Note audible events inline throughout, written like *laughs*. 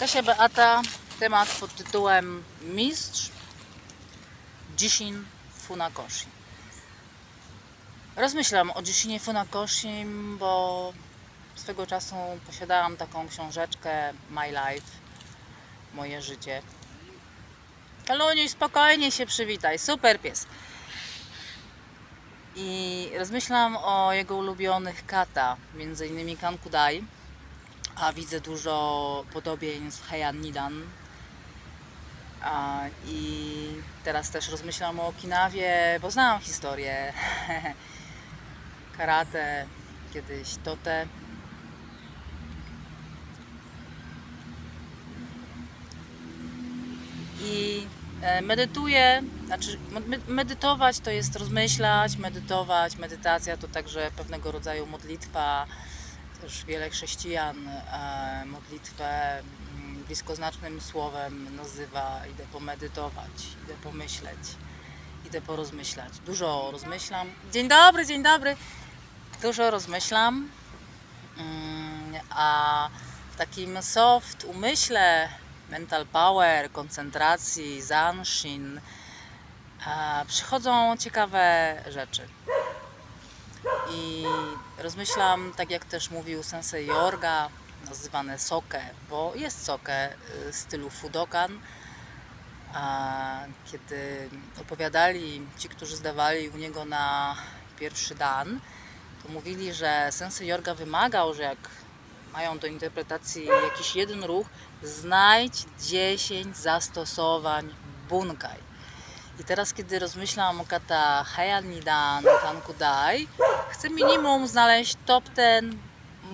Kasia Beata, temat pod tytułem Mistrz Jishin Funakoshi. Rozmyślam o Jishinie Funakoshi, bo swego czasu posiadałam taką książeczkę My Life, moje życie. Kaluniuj, spokojnie się przywitaj, super pies. I rozmyślam o jego ulubionych kata, między innymi Kankudai, a widzę dużo podobieństw Heian Nidan. A, I teraz też rozmyślam o Okinawie, bo znam historię *laughs* karate, kiedyś tote. I e, medytuję, znaczy me- medytować to jest rozmyślać, medytować, medytacja to także pewnego rodzaju modlitwa. Też wiele chrześcijan e, modlitwę mm, bliskoznacznym słowem nazywa idę pomedytować, idę pomyśleć, idę porozmyślać. Dużo rozmyślam. Dzień dobry, dzień dobry. Dużo rozmyślam. Mm, A w takim soft umyśle, mental power, koncentracji, zanshin, a, przychodzą ciekawe rzeczy. I rozmyślam, tak jak też mówił sensei Jorga, nazywane soke, bo jest soke y, stylu Fudokan. A kiedy opowiadali ci, którzy zdawali u niego na pierwszy dan, to mówili, że sensei Jorga wymagał, że jak mają do interpretacji jakiś jeden ruch, znajdź 10 zastosowań bunkai. I teraz, kiedy rozmyślam o kata Heian Nidan, Kankudai, chcę minimum znaleźć top 10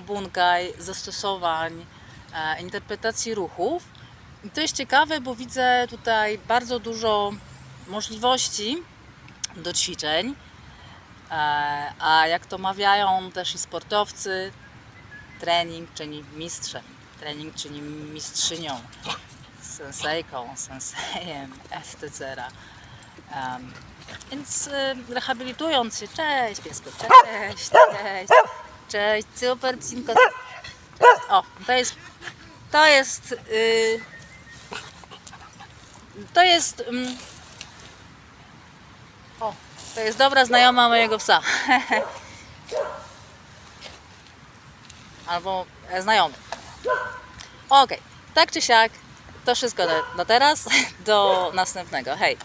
bunkai zastosowań e, interpretacji ruchów. I to jest ciekawe, bo widzę tutaj bardzo dużo możliwości do ćwiczeń. E, a jak to mawiają też i sportowcy, trening czyni mistrzem, trening czyni mistrzynią, sensejką, sensejem, etc. Um, więc rehabilitując się, cześć piesku, cześć, cześć, cześć, super psinko. Cześć. O, to jest, to jest, y, to jest, mm, o, to jest dobra znajoma mojego psa. *laughs* Albo e, znajomy. Okej, tak czy siak, to wszystko na teraz. *laughs* Do następnego. Hej.